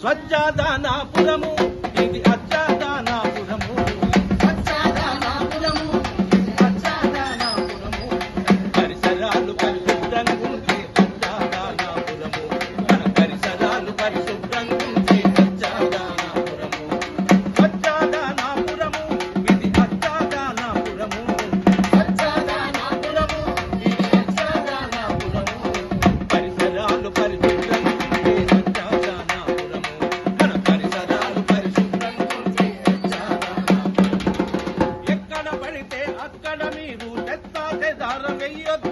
స్వచ్ఛాదానాపురము. ఇది అచ్చాదానాపురము. పరిసరాలు పరిశుద్ధంగా ఉంటే అచ్చాదానాపురము. మన పరిసరాలు పరిశుద్ధ అక్కడ మీరు చెత్త చెదార వెయ్యొద్దు